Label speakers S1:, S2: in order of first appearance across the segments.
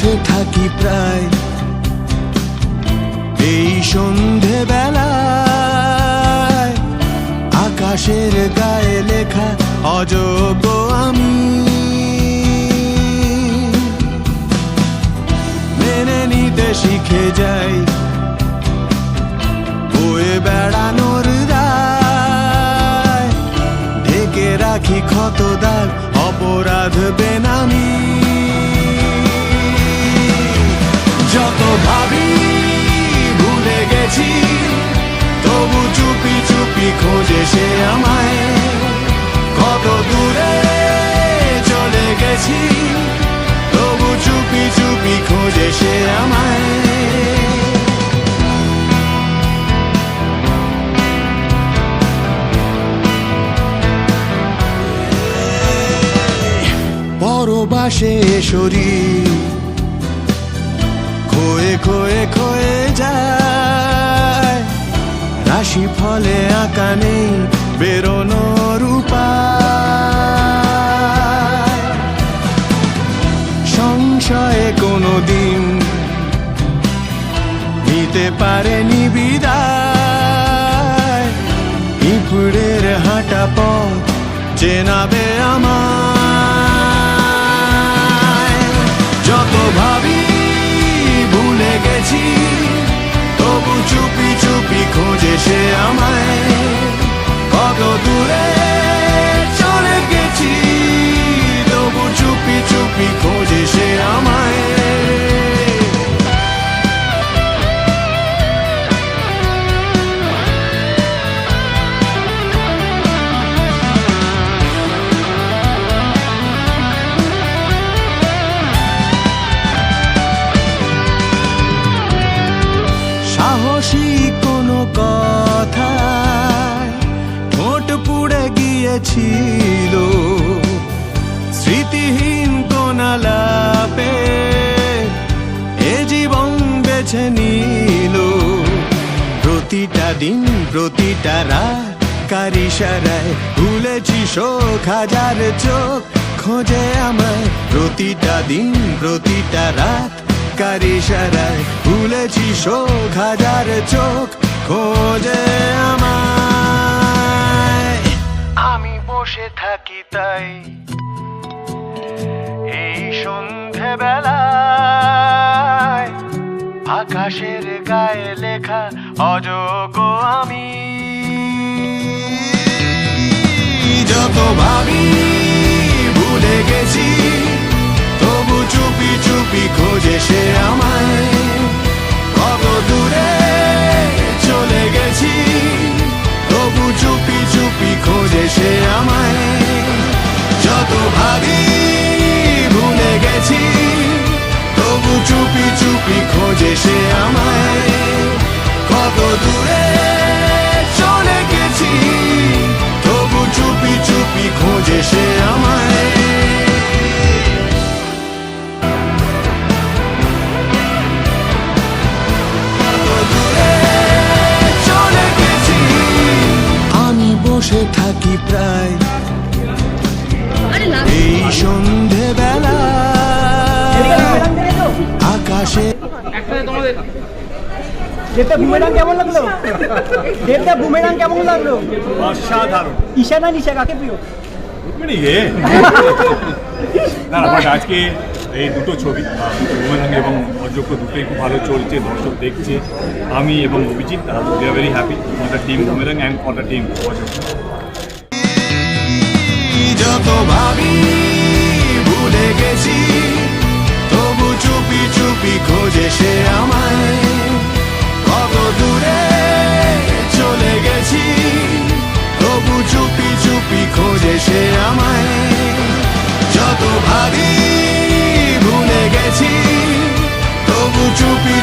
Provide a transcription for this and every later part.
S1: বসে থাকি প্রায়। এই সন্ধে বেলায় আকাশের গায়ে লেখা অযোগ্য আমি। মেনে নিতে শিখে যাই। বয়ে বেড়ানোর দায় ঢেকে রাখি ক্ষত দাগ অপরাধ বেনামি। গেছি তবু চুপি চুপি খোঁজে সে আমায়। পরবাসে শরীর খোয়ে খোয়ে খোয়ে যায়। রাশি ফলে নিতে পারেনি বিদায়। ইপুড়ের হাঁটা পথ চেনাবে আমায়। বেছে নিল। প্রতিটা দিন, প্রতিটা রাত, কারি সারায় ভুলেছি শোক, হাজার চোখ। খোঁজে আমায় প্রতিটা দিন, প্রতিটা রাত, কারি সারায় ভুলেছি শোক, হাজার চোখ। খোঁজে আমায়। আমি বসে থাকি তাই। এই সন্ধে বেলায় আকাশের গায়ে লেখা অযোগ্য আমি। যত ভাবি ভুলে গেছি তবু চুপি চুপি খোঁজে সে
S2: না
S1: এই সন্ধে বেলা আকাশে
S3: দেবটা বুমেরাং কেমন লাগল? দেবটা বুমেরাং কেমন লাগল?
S4: অসাধারণ।
S3: ঈশা না নিশা কাকে প্রিয়?
S4: না বাট আজকে এই দুটো ছবি রুমানাঙ্গ এবং অযোগ্য দুটোই খুব ভালো চলছে দর্শক দেখছে। আমি এবং Abhijit we are very happy for the team রুমেরাং and for the team অযোগ্য।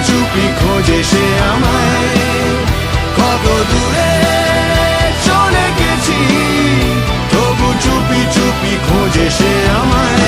S1: চুপি খোঁজে সে আমায়। কত দূরে চলে গেছি তবু চুপি চুপি খোঁজে সে আমায়।